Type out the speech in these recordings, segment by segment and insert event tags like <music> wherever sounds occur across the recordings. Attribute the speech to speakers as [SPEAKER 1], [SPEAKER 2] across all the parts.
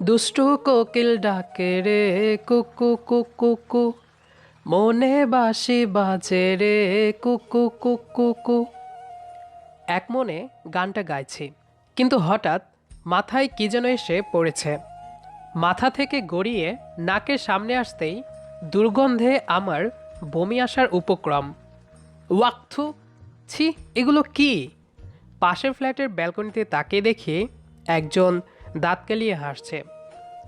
[SPEAKER 1] দুষ্টু কোকিল ডাকে রে কুকু কুকু কু মনে বাসি বাজে রে কুকু কুকু কু এক মনে গানটা গাইছি, কিন্তু হঠাৎ মাথায় কি যেন এসে পড়েছে। মাথা থেকে গড়িয়ে নাকের সামনে আসতেই দুর্গন্ধে আমার বমি আসার উপক্রম। ওয়াক্থু ছি, এগুলো কি? পাশের ফ্ল্যাটের ব্যালকনিতে তাকিয়ে দেখি একজন দাঁত কেলিয়ে হাসছে।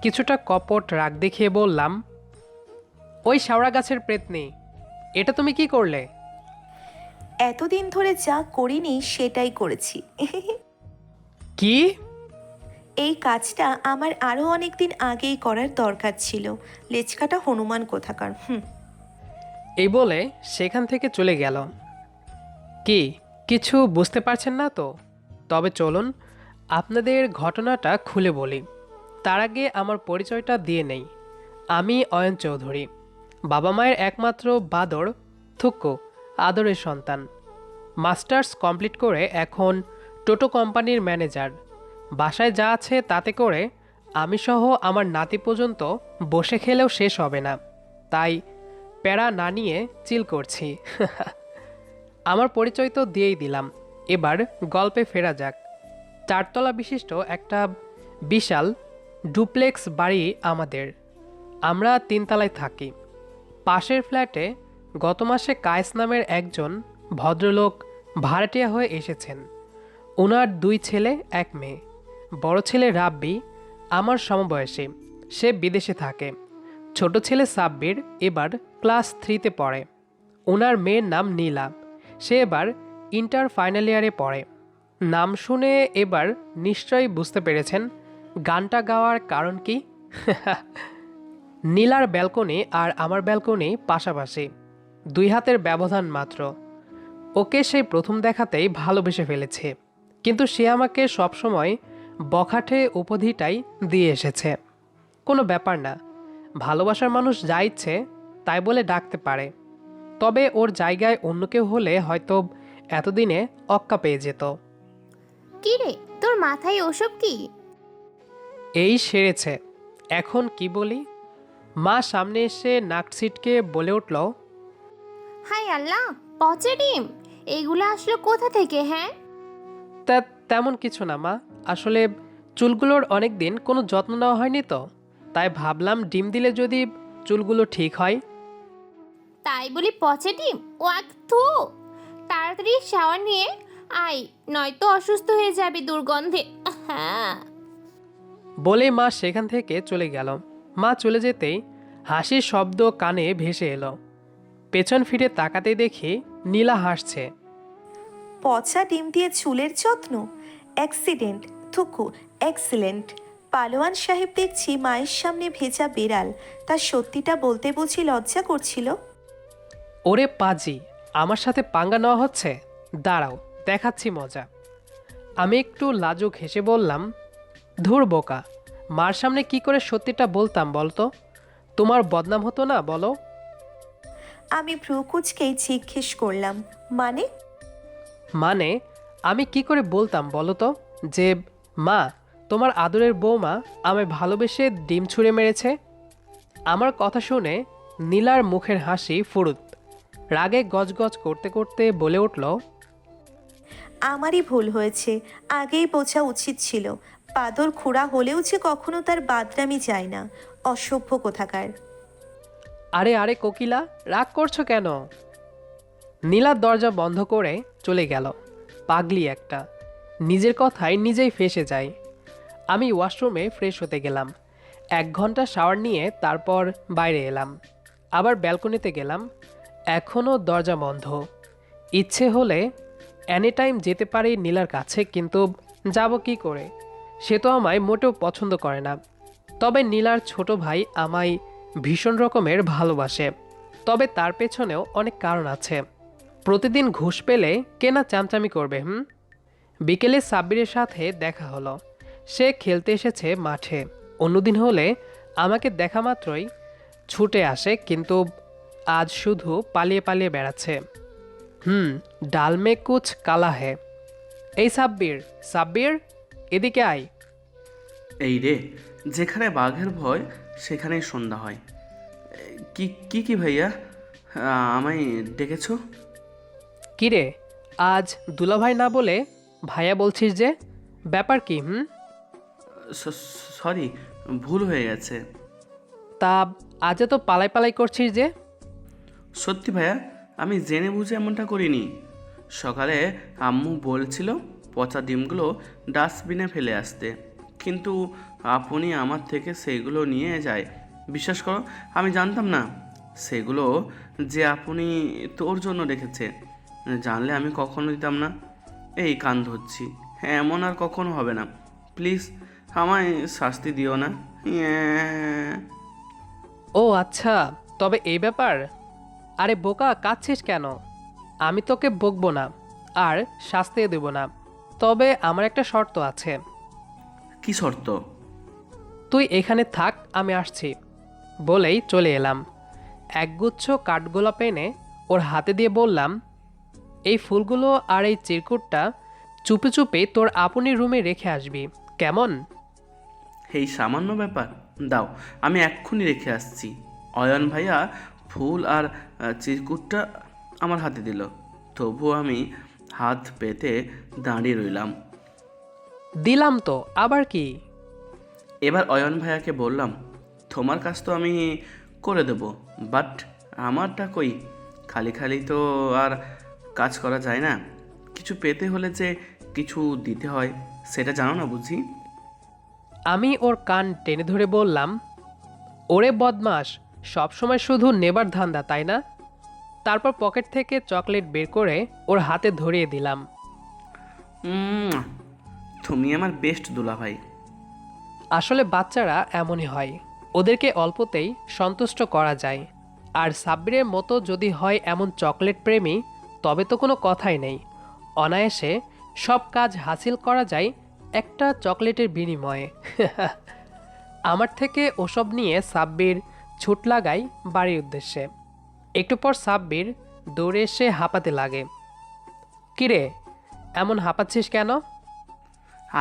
[SPEAKER 1] কিছুটা কপট রাগ দেখিয়ে বললাম ওই শাওড়া গাছের প্রেতনি এটা তুমি কি করলে?
[SPEAKER 2] এতদিন ধরে যা করিনি সেটাই করেছি। <laughs>
[SPEAKER 1] কি?
[SPEAKER 2] এই কাজটা আমার আরও অনেক দিন আগেই করার দরকার ছিল। লেচকাটা হনুমান কোথাকার হুম।
[SPEAKER 1] এই বলে সেখান থেকে চলে গেল। কি কিছু বুঝতে পারছেন না তো? তবে চলুন আপনাদের ঘটনাটা খুলে বলি। তার আগে আমার পরিচয়টা দিয়ে নেই। আমি অয়ন চৌধুরী। বাবা মায়ের একমাত্র বাদর, থুক্কু, আদরের সন্তান। মাস্টার্স কমপ্লিট করে এখন টোটো কোম্পানির ম্যানেজার। বাসায় যা আছে তাতে করে আমি সহ আমার নাতি পর্যন্ত বসে খেলেও শেষ হবে না। তাই প্যারা না নিয়ে চিল করছি। <laughs> আমার পরিচয় তো দিয়েই দিলাম। এবার গল্পে ফেরা যাক। চারতলা বিশিষ্ট একটা বিশাল ডুপ্লেক্স বাড়ি আমাদের। আমরা তিনতলায় থাকি। পাশের ফ্ল্যাটে গত মাসে কায়েস নামের একজন ভদ্রলোক ভাড়াটিয়া হয়ে এসেছেন। ওনার দুই ছেলে, এক মেয়ে। বড় ছেলে রাব্বি আমার সমবয়সী, সে বিদেশে থাকে। ছোট ছেলে সাব্বির এবার ক্লাস থ্রিতে পড়ে। ওনার মেয়ের নাম নীলা। সে এবার ইন্টার ফাইনাল ইয়ারে পড়ে। নাম শুনে এবার নিশ্চয়ই বুঝতে পেরেছেন গানটা গাওয়ার কারণ কি? নীলার ব্যালকনি আর আমার ব্যালকনি পাশাপাশি, দুই হাতের ব্যবধান মাত্র। ওকে সেই প্রথম দেখাতেই ভালোবেসে ফেলেছে, কিন্তু সে আমাকে সবসময় বখাটে উপাধিটাই দিয়ে এসেছে। কোনো ব্যাপার না, ভালোবাসার মানুষ যা ইচ্ছে তাই বলে ডাকতে পারে। তবে ওর জায়গায় অন্য কেউ হলে হয়তো এতদিনে অক্কা পেয়ে যেত।
[SPEAKER 3] কি রে? তোর মাথায় ওসব কি?
[SPEAKER 1] এই সেরেছে। এখন কি বলি? মা সামনে এসে নাক ছিটকে বলে উঠল
[SPEAKER 3] হাই আল্লাহ পচে ডিম। এগুলো আসলো কোথা থেকে হ্যাঁ?
[SPEAKER 1] তা তেমন কিছু না মা। আসলে চুলগুলোর অনেক দিন কোনো যত্ন নেওয়া হয়নি তো। তাই ভাবলাম ডিম দিলে যদি চুলগুলো ঠিক হয়।
[SPEAKER 3] তাই বলি পচে ডিম? ও এক থু। তাড়াতাড়ি শাওয়ার নিয়ে আই নয়তো অসুস্থ হয়ে যাবে দুর্গন্ধে। হ্যাঁ।
[SPEAKER 1] বলে মা সেখান থেকে চলে গেল। মা চলে যেতেই হাসির শব্দ কানে ভেসে এলো। পেছন ফিরে তাকাতে দেখি নীলা হাসছে।
[SPEAKER 2] পচা ডিম দিয়ে চুলের যত্ন? অ্যাক্সিডেন্ট থুকু এক্সিলেন্ট পালোয়ান সাহেব দেখছি মায়ের সামনে ভেজা বেড়াল। তার সত্যিটা বলতে বুঝি লজ্জা করছিল?
[SPEAKER 1] ওরে পাজি আমার সাথে পাঙ্গা নেওয়া হচ্ছে? দাঁড়াও। দেখাচ্ছি মজা। আমি একটু লাজুক হেসে বললাম ধুর বোকা মার সামনে কি করে সত্যিটা বলতাম বলতো? তোমার বদনাম হতো না বলো?
[SPEAKER 2] আমি ভ্রুকুচকেই জিজ্ঞেস করলাম মানে?
[SPEAKER 1] মানে আমি কি করে বলতাম বলো তো যে মা তোমার আদরের বৌমা আমায় ভালোবেসে ডিম ছুঁড়ে মেরেছে? আমার কথা শুনে নীলার মুখের হাসি ফুরুত। রাগে গজগজ করতে করতে বলে উঠল
[SPEAKER 2] আমারই ভুল হয়েছে। আগেই বোঝা উচিত ছিল। পাদর খুঁড়া হলেও যে কখনো তার বাদরামি যায় না। অসভ্য কোথাকার।
[SPEAKER 1] আরে আরে কোকিলা, রাগ করছ কেন? নীলার দরজা বন্ধ করে চলে গেল। পাগলি একটা। নিজের কথায় নিজেই ফেসে যায়। আমি ওয়াশরুমে ফ্রেশ হতে গেলাম। এক ঘণ্টা শাওয়ার নিয়ে তারপর বাইরে এলাম। আবার ব্যালকনিতে গেলাম। এখনও দরজা বন্ধ। ইচ্ছে হলে এনি টাইম যেতে পারি নীলার কাছে, কিন্তু যাব কি করে? সে তো আমায় মোটেও পছন্দ করে না। তবে নীলার ছোট ভাই আমায় ভীষণ রকমের ভালোবাসে। তবে তার পেছনেও অনেক কারণ আছে। প্রতিদিন ঘুষ পেলে কেনা চামচামি করবে, হুম? বিকেলে সাব্বিরের সাথে দেখা হলো। সে খেলতে এসেছে মাঠে। অন্যদিন হলে আমাকে দেখা মাত্রই ছুটে আসে, কিন্তু আজ শুধু পালিয়ে পালিয়ে বেড়াচ্ছে। হুম ডাল মে কুচ কালা হে এই সাব্বির সাব্বির এদিকে আয়।
[SPEAKER 4] এই রে যেখানে বাঘের ভয় সেখানেই সন্ধ্যা হয়। কি কি কি ভাইয়া? আমায় ডেকেছো?
[SPEAKER 1] কিরে আজ দুলাভাই না বলে ভাইয়া বলছিস যে? ব্যাপার কি হুম?
[SPEAKER 4] সরি ভুল হয়ে গেছে।
[SPEAKER 1] তা আজ তো পালাই পালাই করছিস যে?
[SPEAKER 4] সত্যি ভাইয়া আমি জেনে বুঝে এমনটা করিনি। সকালে আম্মু বলছিল পচা ডিমগুলো ডাস্টবিনে ফেলে আসতে। কিন্তু আপনি আমার থেকে সেইগুলো নিয়ে যায়। বিশ্বাস করো, আমি জানতাম না। সেগুলো যে আপনি তোর জন্য রেখেছে। জানলে আমি কখনো দিতাম না। এই কান ধরছি। হ্যাঁ এমন আর কখনো হবে না। প্লিজ, আমায় শাস্তি দিও না। ইয়ে।
[SPEAKER 1] ও আচ্ছা তবে এই ব্যাপার। আরে বোকা কাঁদছিস কেন? আমি তোকে বকবো না আর শাস্তিও দেব না। তবে আমার একটা শর্ত আছে।
[SPEAKER 4] কি শর্ত?
[SPEAKER 1] তুই এখানে থাক আমি আসছি। বলেই চলে এলাম। একগুচ্ছ কাঠগোলাপ এনে ওর হাতে দিয়ে বললাম এই ফুলগুলো আর এই চিরকুটটা চুপে চুপে তোর আপনি রুমে রেখে আসবি কেমন?
[SPEAKER 4] এই সামান্য ব্যাপার। দাও আমি এক্ষুনি রেখে আসছি। অয়ন ভাইয়া ফুল আর চিরকুটটা আমার হাতে দিল। তবুও আমি হাত পেতে দাঁড়িয়ে রইলাম।
[SPEAKER 1] দিলাম তো আবার কি?
[SPEAKER 4] এবার অয়ন ভাইয়াকে বললাম তোমার কাজ তো আমি করে দেব বাট আমারটা কই? খালি খালি তো আর কাজ করা যায় না। কিছু পেতে হলে যে কিছু দিতে হয় সেটা জানো না বুঝি?
[SPEAKER 1] আমি ওর কান টেনে ধরে বললাম ওরে বদমাস সবসময় শুধু নেবার ধান্দা তাই না? তারপর পকেট থেকে চকলেট বের করে ওর হাতে ধরিয়ে দিলাম।
[SPEAKER 4] তুমি আমার বেস্ট দুলাভাই।
[SPEAKER 1] আসলে বাচ্চারা এমনই হয়। ওদেরকে অল্পতেই সন্তুষ্ট করা যায়। আর সাব্বিরের মতো যদি হয় এমন চকলেট প্রেমী তবে তো কোনো কথাই নেই। অনায়াসে সব কাজ হাসিল করা যায় একটা চকলেটের বিনিময়ে। <laughs> আমার থেকে ওসব নিয়ে সাব্বির ছুট লাগায় বাড়ির উদ্দেশ্যে। একটু পর সাব্বির দৌড়ে এসে হাঁপাতে লাগে। কিরে এমন হাঁপাচ্ছিস কেন?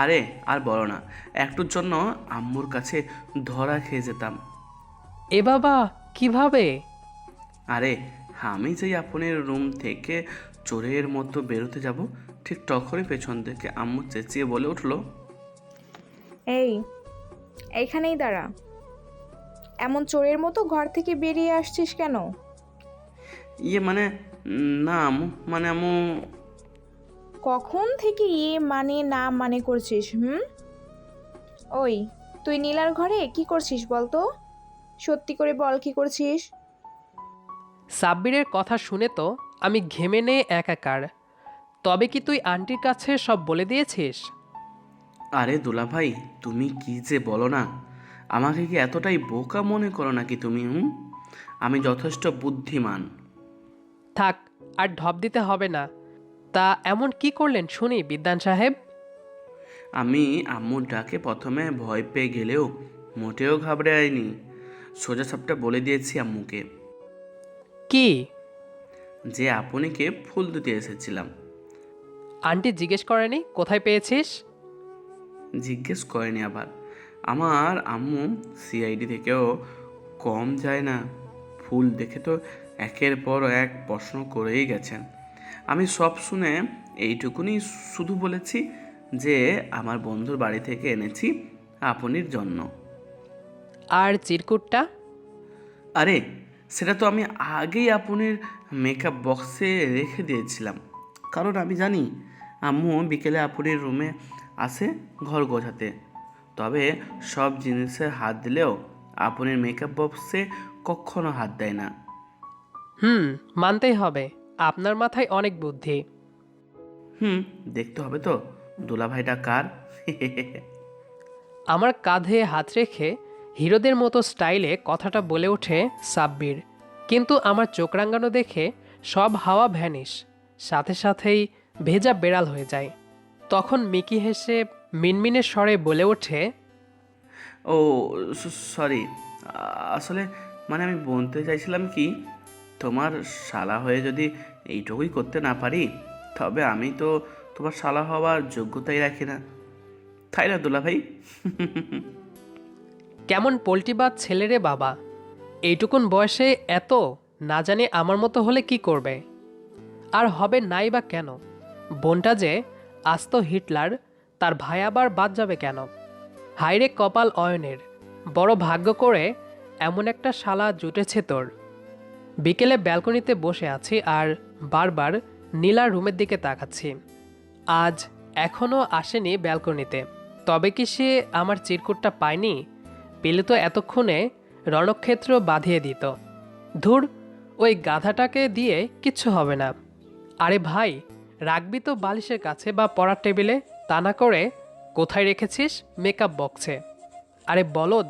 [SPEAKER 4] আরে আর বলো না একটুর জন্য আম্মুর কাছে ধরা খেয়ে যেতাম।
[SPEAKER 1] এ বাবা কীভাবে?
[SPEAKER 4] আরে আমি যেই আপনের রুম থেকে চোরের মতো বেরোতে যাব ঠিক তখনই পেছন থেকে আম্মু চেঁচিয়ে বলে উঠল
[SPEAKER 5] এই এইখানেই দাঁড়া। এমন চোরের মতো ঘর থেকে বেরিয়ে আসছিস কেন?
[SPEAKER 4] ইয়ে মানে না আম্মু মানে আম্মু
[SPEAKER 5] কখন থেকে ইয়ে মানে না মানে করছিস হুম? ওই তুই নীলার ঘরে কি করছিস বল তো সত্যি করে বল কি করছিস?
[SPEAKER 1] সাব্বিরের কথা শুনে তো আমি ঘেমে নে একাকার। তবে কি তুই আন্টির কাছে সব বলে দিয়েছিস?
[SPEAKER 4] আরে দুলা ভাই তুমি কি যে বলো না? আমাকে কি এতটাই বোকা মনে করো নাকি তুমি হুম? আমি যথেষ্ট বুদ্ধিমান।
[SPEAKER 1] থাক আর ঢপ দিতে হবে না। তা এমন কি করলেন শুনি বিদ্যান সাহেব?
[SPEAKER 4] আমি আম্মুর ডাকে প্রথমে ভয় পেয়ে গেলেও মোটেও ঘাবড়ে আইনি। সোজা সবটা বলে দিয়েছি আম্মুকে।
[SPEAKER 1] কি?
[SPEAKER 4] যে আপনিকে ফুল দিতে এসেছিলাম।
[SPEAKER 1] আন্টি জিজ্ঞেস করেনি কোথায় পেয়েছিস?
[SPEAKER 4] জিজ্ঞেস করেনি আবার। আমার আম্মু সিআইডি থেকেও কম যায় না। ফুল দেখে তো একের পর এক প্রশ্ন করেই গেছেন। আমি সব শুনে এইটুকুনি শুধু বলেছি যে আমার বন্ধুর বাড়ি থেকে এনেছি আপনির জন্য।
[SPEAKER 1] আর চিরকুটটা?
[SPEAKER 4] আরে সেটা তো আমি আগেই আপনির মেকআপ বক্সে রেখে দিয়েছিলাম। কারণ আমি জানি আম্মু বিকেলে আপুরির রুমে আসে ঘর গোছাতে। তবে সব জিনিসে হাত দিলেও আপনির মেকআপ বক্সে কখনো হাত দেয় না।
[SPEAKER 1] হুম মানতেই হবে। আপনার মাথায় অনেক বুদ্ধি।
[SPEAKER 4] হুম দেখতে হবে তো। দুলাভাইটা কার?
[SPEAKER 1] আমার কাঁধে হাত রেখে হিরোদের মতো স্টাইলে কথাটা বলে ওঠে সাব্বির। কিন্তু আমার চোখ রাঙানো দেখে সব হাওয়া ভ্যানিশ। সাথে সাথেই ভেজা বেড়াল হয়ে যায়। তখন মিকি হেসে মিনমিনের স্বরে বলে ওঠে
[SPEAKER 4] ও সরি আসলে মানে আমি বলতে চাইছিলাম কি তোমার শালা হয়ে যদি এইটুকুই করতে না পারি তবে আমি তো তোমার শালা হওয়ার যোগ্যতাই রাখি না। তাই না দুলা ভাই
[SPEAKER 1] কেমন পোল্টিবাদ ছেলেরে বাবা এইটুকুন বয়সে এত না জানি আমার মতো হলে কি করবে? আর হবে নাই বা কেন? বোনটা যে আস্ত হিটলার তার ভাই আবার বাদ যাবে কেন? হাইরে কপাল অয়নের, বড় ভাগ্য করে এমন একটা শালা জুটেছে তোর। বিকেলে ব্যালকনিতে বসে আছি আর বারবার নীলার রুমের দিকে তাকাচ্ছি। আজ এখনও আসেনি ব্যালকনিতে, তবে কি সে আমার চিরকুটটা পায়নি? পেলে তো এতক্ষণে রণক্ষেত্র বাঁধিয়ে দিত। ধুর, ওই গাধাটাকে দিয়ে কিচ্ছু হবে না। আরে ভাই, রাখবি তো বালিশের কাছে বা পড়ার টেবিলে? তা না করে কোথায় রেখেছিস মেকআপ বক্সে আরে বলদ,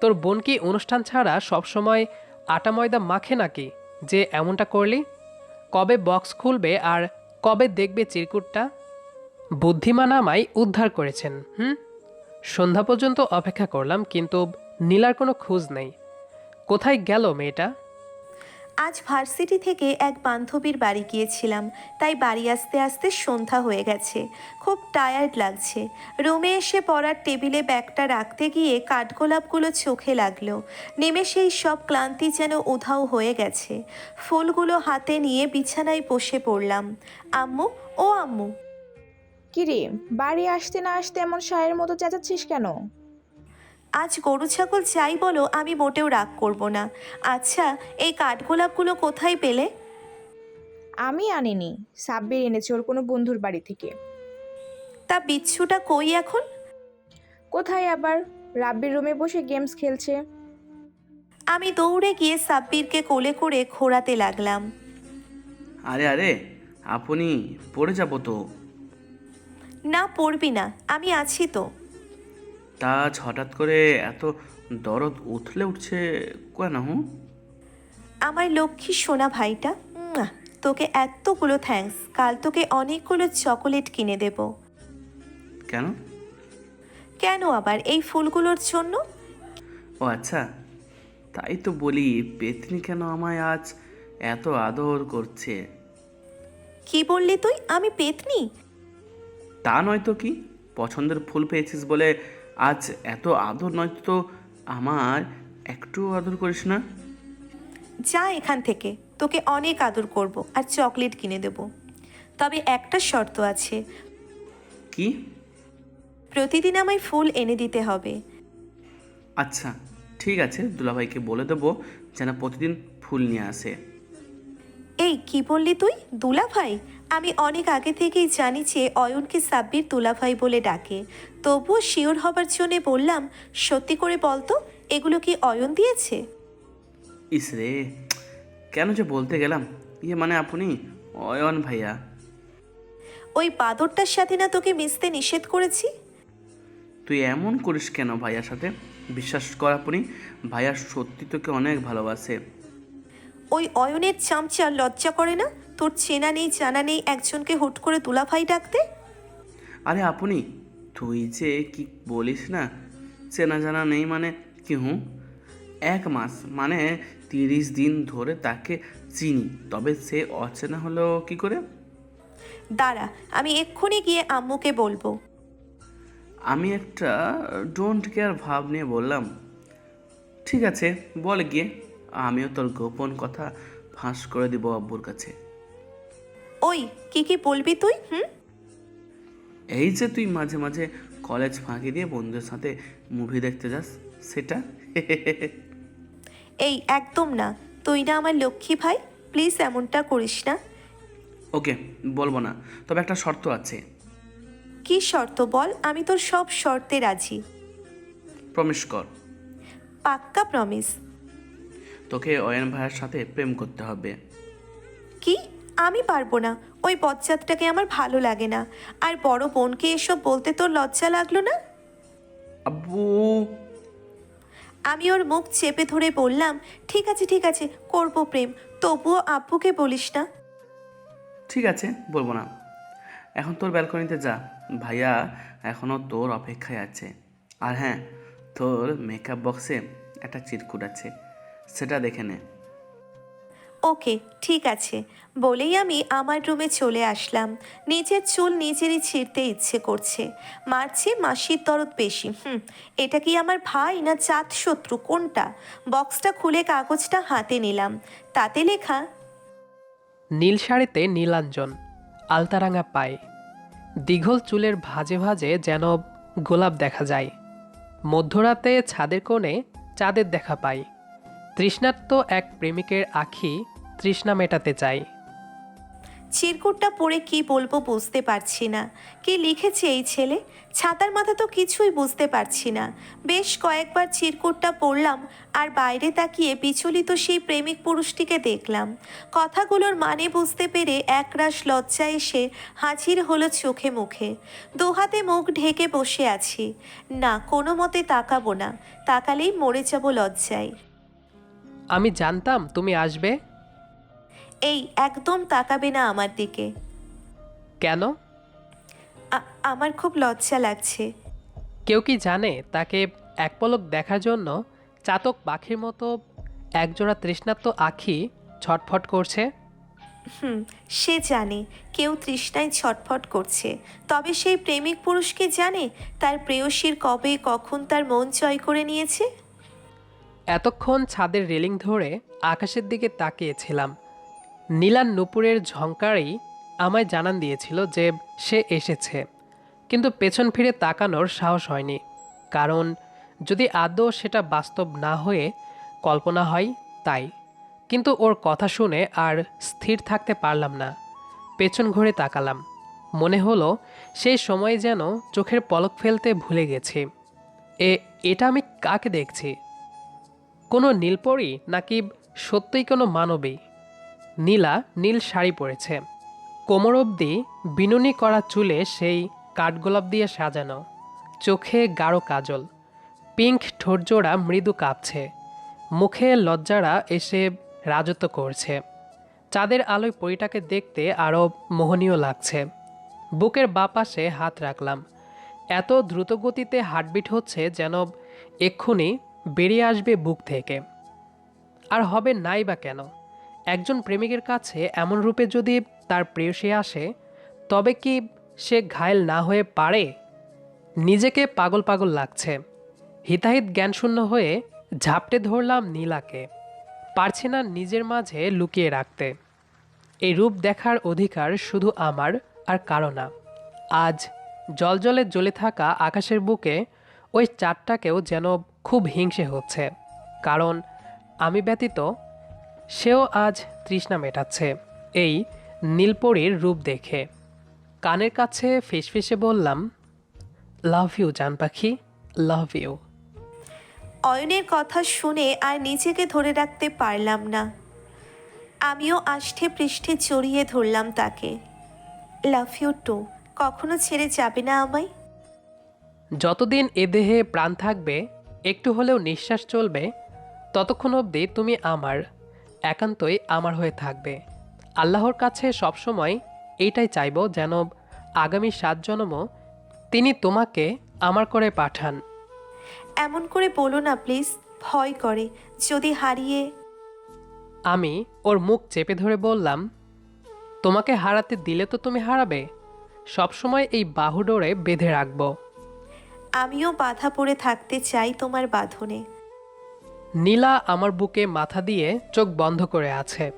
[SPEAKER 1] তোর বোন কি অনুষ্ঠান ছাড়া সবসময় আটা ময়দা মাখে নাকি যে এমনটা করলি? কবে বক্স খুলবে আর কবে দেখবে চিরকুটটা? বুদ্ধিমান আমায় উদ্ধার করেছেন, হুম? সন্ধ্যা পর্যন্ত অপেক্ষা করলাম, কিন্তু নীলার কোনো খোঁজ নেই। কোথায় গেল মেয়েটা?
[SPEAKER 2] আজ ভার্সিটি থেকে এক বান্ধবীর বাড়ি গিয়েছিলাম, তাই বাড়ি আসতে আসতে সন্ধ্যা হয়ে গেছে। খুব টায়ার্ড লাগছে। রুমে এসে পড়ার টেবিলে ব্যাগটা রাখতে গিয়ে কাঠগোলাপগুলো চোখে লাগল। নেমে সেই সব ক্লান্তি যেন উধাও হয়ে গেছে। ফুলগুলো হাতে নিয়ে বিছানায় বসে পড়লাম। আম্মু, ও আম্মু।
[SPEAKER 5] কিরে, বাড়ি আসতে না আসতে এমন সায়ের মতো চেঁচাচ্ছিস কেন?
[SPEAKER 2] আজ গরু ছাগল চাই বলো আমি মোটেও রাগ করব না। আচ্ছা এই কাঠগোলাপগুলো কোথায় পেলে?
[SPEAKER 5] আমি আনিনি সাব্বির এনেছে ওর কোনো বন্ধুর বাড়ি থেকে।
[SPEAKER 2] তা বিচ্ছুটা কই এখন?
[SPEAKER 5] কোথায় আবার? রাব্বির রুমে বসে গেমস খেলছে।
[SPEAKER 2] আমি দৌড়ে গিয়ে সাব্বিরকে কোলে করে ঘোরাতে লাগলাম।
[SPEAKER 4] আরে আরে আপনি পড়ে যাব তো।
[SPEAKER 2] না পড়বি না আমি আছি তো।
[SPEAKER 4] তা আজ হঠাৎ করে এত দরদ উথলে উঠছে কেন
[SPEAKER 2] আমার লক্ষ্মী সোনা ভাইটা তোকে এতগুলো থ্যাঙ্কস কাল তোকে অনেকগুলো চকোলেট কিনে দেব।
[SPEAKER 4] কেন?
[SPEAKER 2] কেন আবার এই ফুলগুলোর জন্য?
[SPEAKER 4] ও আচ্ছা তাই তো বলি পেতনি কেন আমায় আজ এত আদর করছে?
[SPEAKER 2] কি বললি তুই? আমি পেতনি?
[SPEAKER 4] তা নয় তো কি? পছন্দের ফুল পেয়েছিস বলে আজ এত আদর নয় তো আমার একটু আদর করিস না?
[SPEAKER 2] যা এখান থেকে তোকে অনেক আদর করব আর চকলেট কিনে দেব। তবে একটা শর্ত আছে।
[SPEAKER 4] কি?
[SPEAKER 2] প্রতিদিন আমায় ফুল এনে দিতে হবে।
[SPEAKER 4] আচ্ছা ঠিক আছে দুলাভাইকে বলে দেবো যেন প্রতিদিন ফুল নিয়ে আসে।
[SPEAKER 2] এই কি বললি তুই? দুলাভাই? আমি অনেক আগে থেকেই জানি যে অয়নকে সাব্বির দুলাভাই বলে ডাকে। তবুও শিওর হবার জন্যে বললাম সত্যি করে বলতো এগুলো কি অয়ন দিয়েছে?
[SPEAKER 4] ইস রে কেন যে বলতে গেলাম? ইয়ে মানে আপনি অয়ন ভাইয়া।
[SPEAKER 2] ওই বাদরটার সাথে না তোকে মিশতে নিষেধ করেছি?
[SPEAKER 4] তুই এমন করিস কেন ভাইয়ার সাথে? বিশ্বাস কর আপনি ভাইয়া সত্যি তোকে অনেক ভালোবাসে।
[SPEAKER 2] ওই অয়নের চামচা লজ্জা করে না? তোর চেনা নেই জানা নেই একজনকে হুট করে দুলাভাই ডাকতে?
[SPEAKER 4] আরে আপনি তুই যে কি বলিস না চেনা জানা নেই মানে কি হুঁ? এক মাস মানে তিরিশ দিন ধরে তাকে চিনি তবে সে অচেনা হলো কি করে?
[SPEAKER 2] দাঁড়া আমি এক্ষুনি গিয়ে আম্মুকে বলব।
[SPEAKER 4] আমি একটা ডোন্ট কেয়ার ভাব নিয়ে বললাম। ঠিক আছে বল গিয়ে। আমিও তোর গোপন কথা ফাঁস করে দিব আব্বুর কাছে।
[SPEAKER 2] ওই কি কি বলবি তুই হুম?
[SPEAKER 4] এই যে তুই মাঝে মাঝে কলেজ ফাঁকি দিয়ে বন্ধুদের সাথে মুভি দেখতে যাস সেটা?
[SPEAKER 2] এই একদম না। তুই না আমার লক্ষ্মী ভাই প্লিজ এমনটা করিস না।
[SPEAKER 4] ওকে বলব না তবে একটা শর্ত আছে।
[SPEAKER 2] কি শর্ত বল? আমি তোর সব শর্তে রাজি।
[SPEAKER 4] প্রমিস কর।
[SPEAKER 2] পাক্কা প্রমিস
[SPEAKER 4] তোকে অয়ন ভাইয়ের সাথে প্রেম করতে হবে।
[SPEAKER 2] কি? আমি পারব না। ওই বচ্চাতটাকে আমার ভালো লাগে না। আর বড় বোনকে এসব বলতে তোর লজ্জা লাগল না?
[SPEAKER 4] আব্বু।
[SPEAKER 2] আমি ওর মুখ চেপে ধরে বললাম ঠিক আছে ঠিক আছে করব প্রেম। তবুও আব্বুকে বলিস না?
[SPEAKER 4] ঠিক আছে বলব না। এখন তোর ব্যালকনিতে যা। ভাইয়া এখনও তোর অপেক্ষায় আছে। আর হ্যাঁ তোর মেকআপ বক্সে একটা চিরকুট আছে। সেটা দেখে নে।
[SPEAKER 2] ওকে ঠিক আছে। বলেই আমি আমার রুমে চলে আসলাম। নিজের চুল নিজেরই ছিঁড়তে ইচ্ছে করছে। মারছে মাসির দরদ বেশি। হুম এটা কি আমার ভাই না চাঁদ শত্রু কোনটা? বক্সটা খুলে কাগজটা হাতে নিলাম। তাতে লেখা
[SPEAKER 1] নীল শাড়িতে নীলাঞ্জন আলতারাঙা পায়ে। দীঘল চুলের ভাজে ভাজে যেন গোলাপ দেখা যায়। মধ্যরাতে ছাদের কোণে চাঁদের দেখা পাই। তৃষ্ণার্ত এক প্রেমিকের আখি তৃষ্ণা মেটাতে চাই
[SPEAKER 2] চিরকুটটা পড়ে কি বলব বুঝতে পারছি না। কি লিখেছে এই ছেলে? ছাতার মাথা তো কিছুই বুঝতে পারছি না। বেশ কয়েকবার চিরকুটটা পড়লাম আর বাইরে তাকিয়ে বিচলিত সেই প্রেমিক পুরুষটিকে দেখলাম। কথাগুলোর মানে বুঝতে পেরে একরাশ লজ্জা এসে হাজির হলো চোখে মুখে। দুহাতে মুখ ঢেকে বসে আছি। না, কোনো মতে তাকাবো না। তাকালেই মরে যাব লজ্জায়।
[SPEAKER 1] আমি জানতাম তুমি আসবে।
[SPEAKER 2] এই একদম তাকাবে না আমার দিকে।
[SPEAKER 1] কেন?
[SPEAKER 2] আ- আমার খুব লজ্জা লাগছে।
[SPEAKER 1] কেউ কি জানে তাকে এক পলক দেখার জন্য চাতক পাখির মতো একজোড়া তৃষ্ণাত্ম আখি ছটফট করছে?
[SPEAKER 2] হুম সে জানে কেউ তৃষ্ণায় ছটফট করছে। তবে সেই প্রেমিক পুরুষ কি জানে তার প্রেয়সীর কবে কখন তার মন জয় করে নিয়েছে?
[SPEAKER 1] এতক্ষণ ছাদের রেলিং ধরে আকাশের দিকে তাকিয়েছিলাম। নীলান নুপুরের ঝঙ্কারেই আমায় জানান দিয়েছিল যে সে এসেছে। কিন্তু পেছন ফিরে তাকানোর সাহস হয়নি। কারণ যদি আদৌ সেটা বাস্তব না হয়ে কল্পনা হয়, তাই। কিন্তু ওর কথা শুনে আর স্থির থাকতে পারলাম না। পেছন ঘুরে তাকালাম। মনে হলো সেই সময় যেন চোখের পলক ফেলতে ভুলে গেছি। এ, এটা আমি কাকে দেখছি? কোনো নীলপরি নাকি সত্যিই কোনো মানবী? নীলা নীল শাড়ি পরেছে। কোমর অবধি বিনুনি করা চুলে সেই কাঠগোলাপ দিয়ে সাজানো। চোখে গাঢ় কাজল। পিঙ্ক ঠোঁটজোড়া মৃদু কাঁপছে। মুখে লজ্জারা এসে রাজত্ব করছে। চাঁদের আলোয় পরিটাকে দেখতে আরও মোহনীয় লাগছে। বুকের বাপাশে হাত রাখলাম। এত দ্রুত গতিতে হার্টবিট হচ্ছে যেন এক্ষুনি বেরিয়ে আসবে বুক থেকে। আর হবে নাই বা কেন? একজন প্রেমিকের কাছে এমন রূপে যদি তার প্রেয়সী আসে, তবে কি সে ঘায়েল না হয়ে পারে? নিজেকে পাগল পাগল লাগছে। হিতাহিত জ্ঞানশূন্য হয়ে ঝাপটে ধরলাম নীলাকে। পারছি না নিজের মাঝে লুকিয়ে রাখতে। এই রূপ দেখার অধিকার শুধু আমার আর কারও না। আজ জলজলে জ্বলে থাকা আকাশের বুকে ওই চারটাকেও যেন খুব হিংসে হচ্ছে। কারণ আমি ব্যতীত সেও আজ তৃষ্ণা মেটাচ্ছে। এই নীলপরীর রূপ দেখে। কানের কাছে ফিসফিসে বললাম লাভ ইউ জান পাখি লাভ ইউ
[SPEAKER 2] অয়নের কথা শুনে আর নিজেকে ধরে রাখতে পারলাম না। আমিও আষ্ঠে পৃষ্ঠে জড়িয়ে ধরলাম তাকে। লাভ ইউ টু কখনো ছেড়ে যাবে না আমায়?
[SPEAKER 1] যতদিন এ দেহে প্রাণ থাকবে একটু হলেও নিঃশ্বাস চলবে ততক্ষণ অবধি তুমি আমার একান্তই আমার হয়ে থাকবে। আল্লাহর কাছে সবসময় এইটাই চাইব যেন আগামী সাত জন্মও তিনি তোমাকে আমার করে পাঠান।
[SPEAKER 2] এমন করে বলো না প্লিজ ভয় করে যদি হারিয়ে।
[SPEAKER 1] আমি ওর মুখ চেপে ধরে বললাম তোমাকে হারাতে দিলে তো তুমি হারাবে সবসময় এই বাহুডোরে বেঁধে রাখব।
[SPEAKER 2] আমিও বাধা পড়ে থাকতে চাই তোমার বাঁধনে।
[SPEAKER 1] নীলা আমার বুকে মাথা দিয়ে চোখ বন্ধ করে আছে।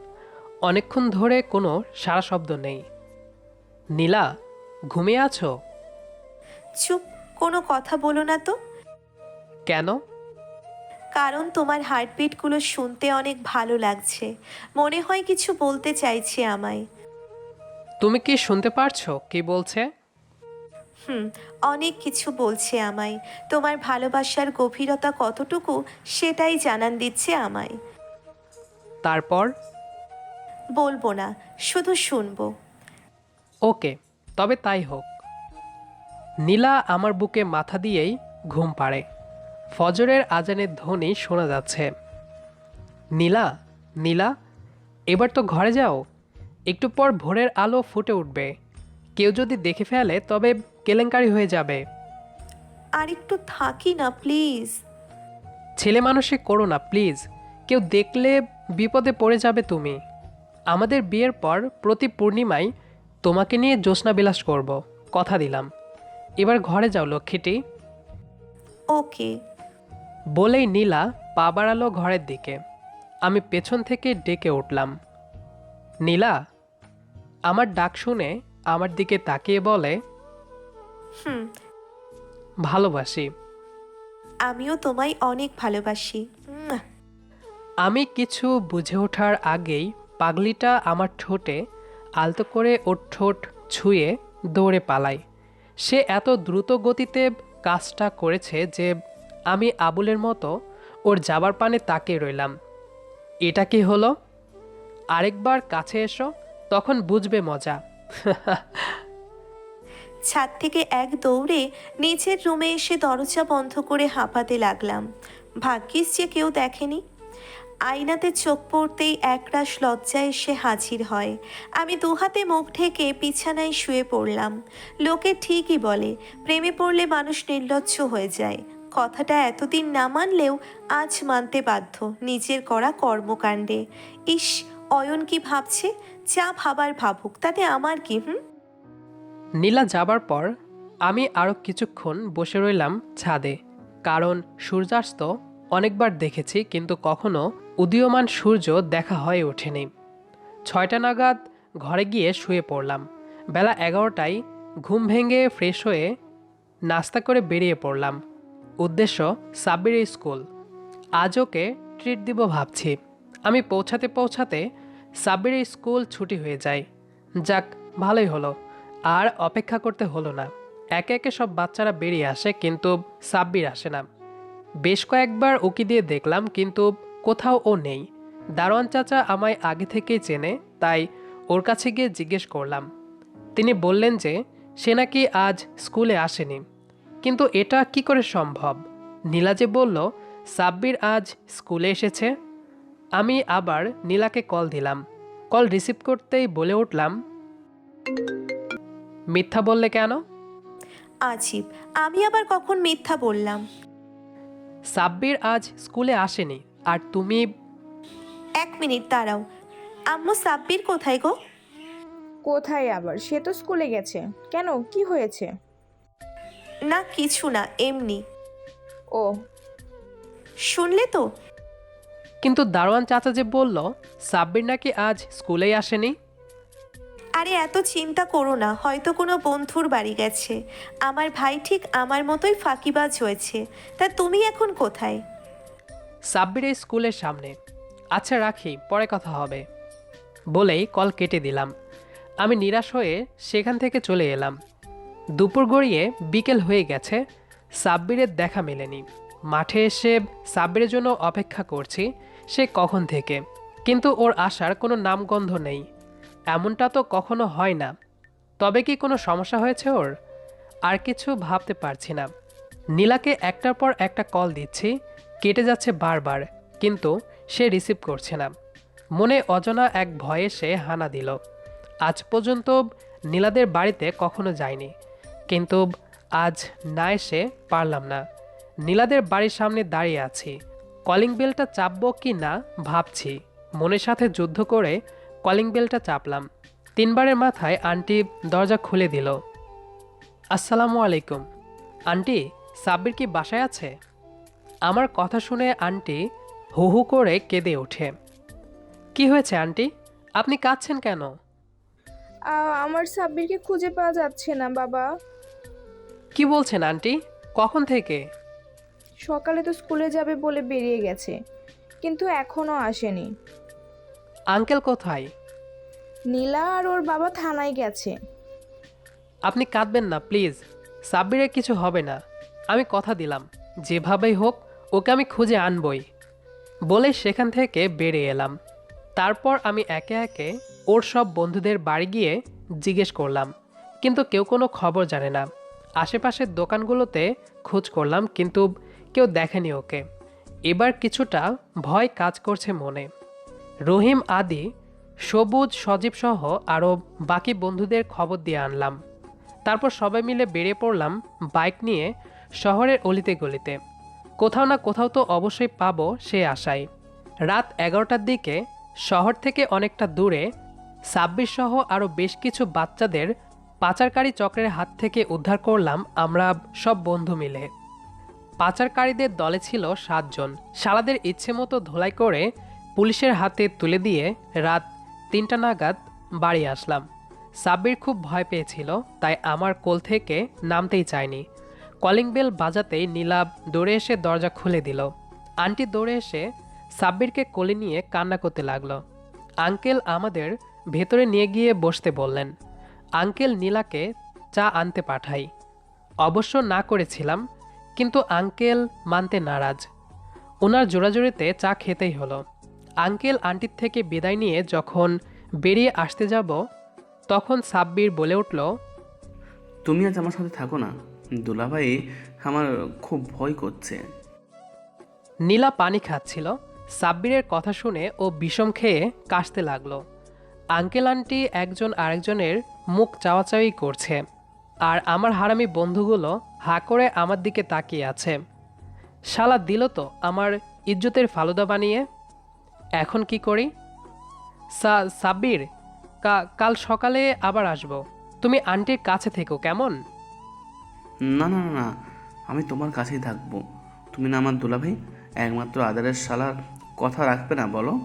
[SPEAKER 1] অনেকক্ষণ ধরে কোনো সারা শব্দ নেই। নীলা ঘুমিয়ে আছো?
[SPEAKER 2] চুপ কোনো কথা বলো না তো।
[SPEAKER 1] কেন?
[SPEAKER 2] কারণ তোমার হার্টবিটগুলো শুনতে অনেক ভালো লাগছে। মনে হয় কিছু বলতে চাইছে আমায়।
[SPEAKER 1] তুমি কি শুনতে পারছ কি বলছে?
[SPEAKER 2] হুম অনেক কিছু বলছে আমায়। তোমার ভালোবাসার গভীরতা কতটুকু সেটাই জানান দিচ্ছে আমায়।
[SPEAKER 1] তারপর?
[SPEAKER 2] বলব না শুধু শুনব।
[SPEAKER 1] ওকে তবে তাই হোক। নীলা আমার বুকে মাথা দিয়েই ঘুম পাড়ে। ফজরের আজানের ধ্বনি শোনা যাচ্ছে। নীলা নীলা এবার তো ঘরে যাও। একটু পর ভোরের আলো ফুটে উঠবে। কেউ যদি দেখে ফেলে তবে কেলেঙ্কারি হয়ে যাবে।
[SPEAKER 2] আর একটু থাকি না প্লিজ।
[SPEAKER 1] ছেলে মানুষে করো না প্লিজ। কেউ দেখলে বিপদে পড়ে যাবে তুমি। আমাদের বিয়ের পর প্রতি পূর্ণিমায় তোমাকে নিয়ে জ্যোৎস্না বিলাস করব কথা দিলাম। এবার ঘরে যাও লক্ষ্মীটি।
[SPEAKER 2] ওকে।
[SPEAKER 1] বলেই নীলা পা বাড়ালো ঘরের দিকে। আমি পেছন থেকে ডেকে উঠলাম। নীলা আমার ডাক শুনে আমার দিকে তাকিয়ে বলে
[SPEAKER 2] হুম।
[SPEAKER 1] ভালোবাসি।
[SPEAKER 2] আমিও তোমায় অনেক ভালোবাসি। উম,
[SPEAKER 1] আমি কিছু বুঝে ওঠার আগেই পাগলিটা আমার ঠোঁটে আলতো করে ওর ঠোঁট ছুঁয়ে দৌড়ে পালায়। সে এত দ্রুত গতিতে কাজটা করেছে যে আমি আবুলের মতো ওর যাবার পানে তাকিয়ে রইলাম। এটা কি হলো? আরেকবার কাছে এসো তখন বুঝবে মজা। <laughs>
[SPEAKER 2] ছাদ থেকে এক দৌড়ে নিচের রুমে এসে দরজা বন্ধ করে হাঁপাতে লাগলাম। ভাগ্যিস যে কেউ দেখেনি। আয়নাতে চোখ পড়তেই একরাশ লজ্জা এসে হাজির হয়। আমি দুহাতে মুখ ঢেকে বিছানায় শুয়ে পড়লাম। লোকে ঠিকই বলে, প্রেমে পড়লে মানুষ নির্লজ্জ হয়ে যায়। কথাটা এতদিন না মানলেও আজ মানতে বাধ্য নিজের করা কর্মকাণ্ডে। ইস, অয়ন কি ভাবছে? যা ভাবার ভাবুক, তাতে আমার কি, হুম?
[SPEAKER 1] নীলা যাবার পর আমি আরও কিছুক্ষণ বসে রইলাম ছাদে, কারণ সূর্যাস্ত অনেকবার দেখেছি কিন্তু কখনো উদীয়মান সূর্য দেখা হয়ে ওঠেনি। ছয়টা নাগাদ ঘরে গিয়ে শুয়ে পড়লাম। বেলা এগারোটায় ঘুম ভেঙে ফ্রেশ হয়ে নাস্তা করে বেরিয়ে পড়লাম। উদ্দেশ্য সাব্বিরের স্কুল। আজ ওকে ট্রিট দিব ভাবছি। আমি পৌঁছাতে পৌঁছাতে সাব্বিরের স্কুল ছুটি হয়ে যায়। যাক, ভালোই হলো। আর অপেক্ষা করতে হলো না। একে একে সব বাচ্চারা বেরিয়ে আসে, কিন্তু সাব্বির আসে না। বেশ কয়েকবার উকি দিয়ে দেখলাম, কিন্তু কোথাও ও নেই। দারোয়ান চাচা আমায় আগে থেকেই চেনে, তাই ওর কাছে গিয়ে জিজ্ঞেস করলাম। তিনি বললেন যে, সে নাকি আজ স্কুলে আসেনি। কিন্তু এটা কি করে সম্ভব? নীলা যে বলল, সাব্বির আজ স্কুলে এসেছে। আমি আবার নীলাকে কল দিলাম। কল রিসিভ করতেই বলে উঠলাম মিথ্যা বললে কেন?
[SPEAKER 2] আজীব আমি আবার কখন মিথ্যা বললাম?
[SPEAKER 1] সাব্বির আজ স্কুলে আসেনি আর তুমি?
[SPEAKER 2] এক মিনিট দাঁড়াও। আম্মু সাব্বির কোথায় গো?
[SPEAKER 5] কোথায় আবার? সে তো স্কুলে গেছে। কেন? কি হয়েছে?
[SPEAKER 2] না কিছু না এমনি।
[SPEAKER 5] ও।
[SPEAKER 2] শুনলে তো?
[SPEAKER 1] কিন্তু দারোয়ান চাচা যে বলল সাব্বির নাকি আজ স্কুলেই আসেনি?
[SPEAKER 2] আরে এত চিন্তা করো না, হয়তো কোনো বন্ধুর বাড়ি গেছে। আমার ভাই ঠিক আমার মতোই ফাঁকিবাজ হয়েছে। তা তুমি এখন কোথায়?
[SPEAKER 1] সাব্বিরের স্কুলের সামনে। আচ্ছা রাখি, পরে কথা হবে। বলেই কল কেটে দিলাম। আমি নিরাশ হয়ে সেখান থেকে চলে এলাম। দুপুর গড়িয়ে বিকেল হয়ে গেছে। সাব্বিরের দেখা মেলেনি। মাঠে এসে সাব্বিরের জন্য অপেক্ষা করছি, সে কখন থেকে? কিন্তু ওর আসার কোনো নামগন্ধ নেই। এমনটা তো কখনো হয় না। তবে কি কোনো সমস্যা হয়েছে ওর? আর কিছু ভাবতে পারছি না। নীলাকে একটার পর একটা কল দিচ্ছি, কেটে যাচ্ছে বারবার, কিন্তু সে রিসিভ করছে না। মনে অজানা এক ভয়ে সে হানা দিল। আজ পর্যন্ত নীলাদের বাড়িতে কখনো যায়নি, কিন্তু আজ না এসে পারলাম না। নীলাদের বাড়ির সামনে দাঁড়িয়ে আছি। কলিং বেলটা চাপবো কি না ভাবছি। মনের সাথে যুদ্ধ করে কলিং বেলটা চাপলাম। তিনবারের মাথায় আন্টি দরজা খুলে দিল। আসসালামু আলাইকুম। আন্টি সাব্বির কি বাসায় আছে? আমার কথা শুনে আন্টি হু হু করে কেঁদে ওঠে। কি হয়েছে আন্টি? আপনি কাঁদছেন কেন?
[SPEAKER 5] আ- আমার সাব্বিরকে খুঁজে পাওয়া যাচ্ছে না বাবা।
[SPEAKER 1] কি বলছেন আন্টি? কখন থেকে?
[SPEAKER 5] সকালে তো স্কুলে যাবে বলে বেরিয়ে গেছে কিন্তু এখনও আসেনি।
[SPEAKER 1] আঙ্কেল কোথায়?
[SPEAKER 5] নীলা আর ওর বাবা থানায় গেছে।
[SPEAKER 1] আপনি কাঁদবেন না প্লিজ। সাব্বিরের কিছু হবে না। আমি কথা দিলাম। যেভাবেই হোক ওকে আমি খুঁজে আনবই। বলে সেখান থেকে বেরিয়ে এলাম। তারপর আমি একে একে ওর সব বন্ধুদের বাড়ি গিয়ে জিজ্ঞেস করলাম। কিন্তু কেউ কোনো খবর জানে না। আশেপাশের দোকানগুলোতে খোঁজ করলাম কিন্তু কেউ দেখেনি ওকে। এবার কিছুটা ভয় কাজ করছে মনে। রহিম আদি, সবুজ সজীব সহ আরও বাকি বন্ধুদের খবর দিয়ে আনলাম। তারপর সবাই মিলে বেরিয়ে পড়লাম বাইক নিয়ে শহরের অলিতে গলিতে। কোথাও না কোথাও তো অবশ্যই পাবো সে আশায়। রাত এগারোটার দিকে শহর থেকে অনেকটা দূরে সাব্বির সহ আরও বেশ কিছু বাচ্চাদের পাচারকারী চক্রের হাত থেকে উদ্ধার করলাম আমরা সব বন্ধু মিলে। পাচারকারীদের দলে ছিল সাতজন। শালাদের ইচ্ছে মতো ধোলাই করে পুলিশের হাতে তুলে দিয়ে রাত তিনটা নাগাদ বাড়ি আসলাম। সাব্বির খুব ভয় পেয়েছিল, তাই আমার কোল থেকে নামতেই চায়নি। কলিং বেল বাজাতেই নীলাভ দৌড়ে এসে দরজা খুলে দিল। আন্টি দৌড়ে এসে সাব্বিরকে কোলে নিয়ে কান্না করতে লাগল। আঙ্কেল আমাদের ভেতরে নিয়ে গিয়ে বসতে বললেন। আঙ্কেল নীলাকে চা আনতে পাঠাই। অবশ্য না করেছিলাম, কিন্তু আঙ্কেল মানতে নারাজ। ওনার জোড়াজোড়িতে চা খেতেই হলো। আঙ্কেল আন্টির থেকে বিদায় নিয়ে যখন বেরিয়ে আসতে যাব তখন সাব্বির বলে উঠল
[SPEAKER 4] তুমি আজ আমার সাথে থাকো না। দুলাভাই আমার খুব ভয় করছে।
[SPEAKER 1] নীলা পানি খাচ্ছিল। সাব্বিরের কথা শুনে ও বিষম খেয়ে কাশতে লাগল। আঙ্কেল আন্টি একজন আরেকজনের মুখ চাওয়াচাওয়ি করছে আর আমার হারামি বন্ধুগুলো হা করে আমার দিকে তাকিয়ে আছে। শালা দিল তো আমার ইজ্জতের ফালুদা বানিয়ে। এখন কি করি? সা সাব্বির কা- কাল সকালে আবার আসব। তুমি আন্টির কাছে থেকো কেমন?
[SPEAKER 4] না না না না আমি তোমার কাছেই থাকব। তুমি না আমার দুলাভাই একমাত্র আদারের শালার কথা রাখবে না বলো।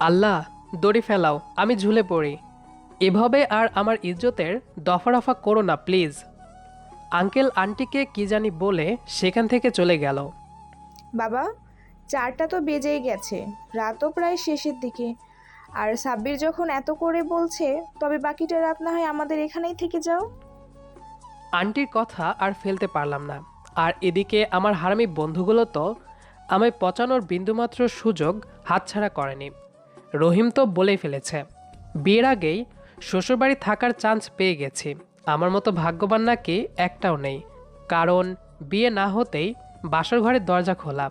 [SPEAKER 1] আল্লাহ দড়ি ফেলাও আমি ঝুলে পড়ি। এভাবে আর আমার ইজ্জতের দফা রফা করো না প্লিজ। আঙ্কেল আন্টিকে কি জানি বলে সেখান থেকে চলে গেল।
[SPEAKER 5] বাবা চারটা তো বেজেই গেছে, রাতও প্রায় শেষের দিকে। আর সাব্বির যখন এত করে বলছে, তবে বাকিটা রাত না হয় আমাদের এখানেই থেকে যাও।
[SPEAKER 1] আন্টির কথা আর ফেলতে পারলাম না। আর এদিকে আমার হারামি বন্ধুগুলো তো আমায় পচানোর বিন্দুমাত্র সুযোগ হাতছাড়া করেনি। রহিম তো বলেই ফেলেছে, বিয়ের আগেই শ্বশুরবাড়ি থাকার চান্স পেয়ে গেছি। আমার মতো ভাগ্যবান নাকি একটাও নেই। কারণ বিয়ে না হতেই বাসর ঘরের দরজা খোলা।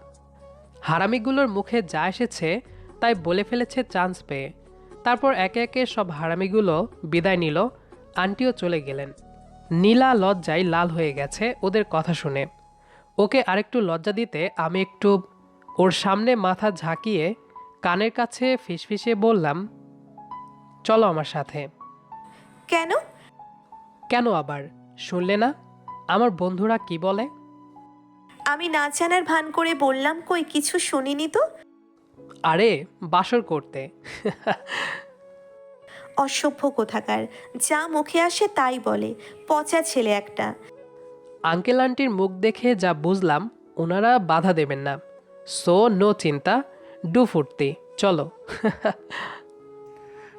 [SPEAKER 1] হারামিগুলোর মুখে যা এসেছে তাই বলে ফেলেছে চান্স পেয়ে। তারপর একে একে সব হারামিগুলো বিদায় নিল আন্টিও চলে গেলেন। নীলা লজ্জায় লাল হয়ে গেছে ওদের কথা শুনে। ওকে আরেকটু লজ্জা দিতে আমি একটু ওর সামনে মাথা ঝাঁকিয়ে কানের কাছে ফিসফিসিয়ে বললাম চলো আমার সাথে।
[SPEAKER 2] কেন?
[SPEAKER 1] কেন আবার? শুনলে না? আমার বন্ধুরা কি বলে?
[SPEAKER 2] আমি না জানার ভান করে বললাম কই কিছু শুনিনি তো?
[SPEAKER 1] আরে বাসর করতে।
[SPEAKER 2] অসভ্য কোথাকার। যা মুখে আসে তাই বলে। পচা ছেলে একটা।
[SPEAKER 1] আঙ্কেল আন্টির মুখ দেখে যা বুঝলাম ওনারা বাধা দেবেন না। সো নো চিন্তা ডু ফুর্তি চলো।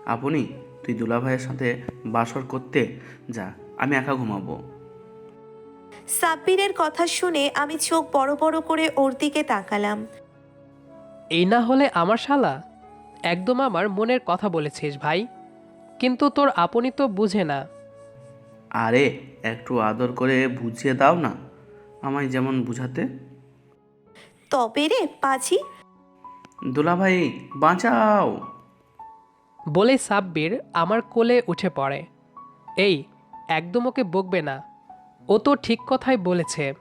[SPEAKER 4] আপনি তুই দুলাভাইয়ের সাথে বাসর করতে যা আমি একা ঘুমাবো।
[SPEAKER 2] সাব্বিরের কথা শুনে আমি চোখ বড় বড় করে ওর দিকে তাকালাম।
[SPEAKER 1] এই না হলে আমার শালা? একদম আমার মনের কথা বলেছিস ভাই। কিন্তু তোর আপনি তো বুঝে না।
[SPEAKER 4] আরে একটু আদর করে বুঝিয়ে দাও না আমায় যেমন বুঝাতে।
[SPEAKER 2] তবে রে পাজি।
[SPEAKER 4] দুলাভাই বাঁচাও।
[SPEAKER 1] বলে সাব্বির আমার কোলে উঠে পড়ে। এই একদম ওকে বকবে না। ও তো ঠিক কথাই বলেছে।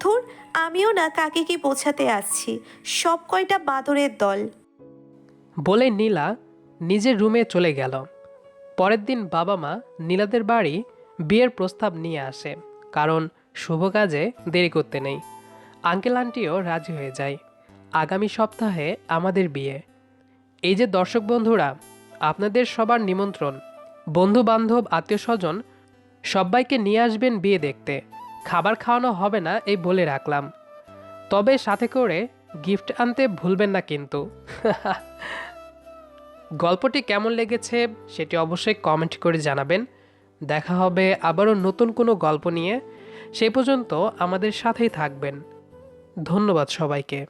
[SPEAKER 2] ধুর আমিও না কাকে কি বোঝাতে আসছি। সব কয়টা বাদরের দল।
[SPEAKER 1] বলে নীলা নিজের রুমে চলে গেল। পরের দিন বাবা মা নীলাদের বাড়ি বিয়ের প্রস্তাব নিয়ে আসে কারণ শুভ কাজে দেরি করতে নেই। আঙ্কেল আন্টিও রাজি হয়ে যায়। আগামী সপ্তাহে আমাদের বিয়ে। এই যে দর্শক বন্ধুরা আপনাদের সবার নিমন্ত্রণ বন্ধু বান্ধব আত্মীয় স্বজন সবাইকে নিয়ে আসবেন বিয়ে দেখতে। খাবার খাওয়ানো হবে না, এই বলে রাখলাম। তবে সাথে করে গিফট আনতে ভুলবেন না কিন্তু। <laughs> গল্পটি কেমন লেগেছে সেটি অবশ্যই কমেন্ট করে জানাবেন। দেখা হবে আবারও নতুন কোনো গল্প নিয়ে। সে পর্যন্ত আমাদের সাথেই থাকবেন। ধন্যবাদ সবাইকে।